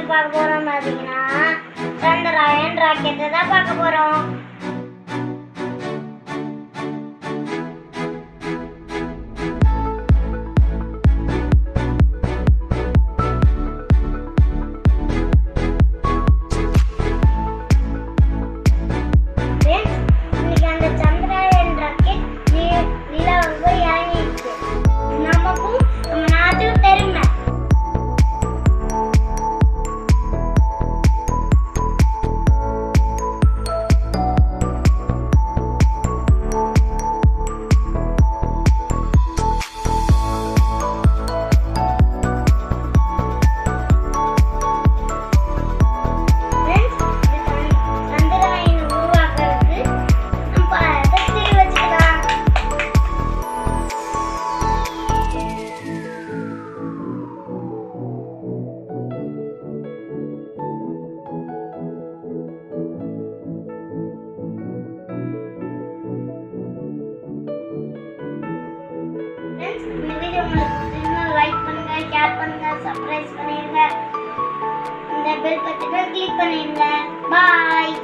பார்க்க போறோம் பார்த்தீங்கன்னா சந்திராயன் ராக்கெட்டை தான் பார்க்க போறோம். ஷேர் பண்ணுங்க சர்ப்ரைஸ் பண்ணிருங்க. இந்த பெல் பட்டனை கிளிக் பண்ணிருங்க. பாய்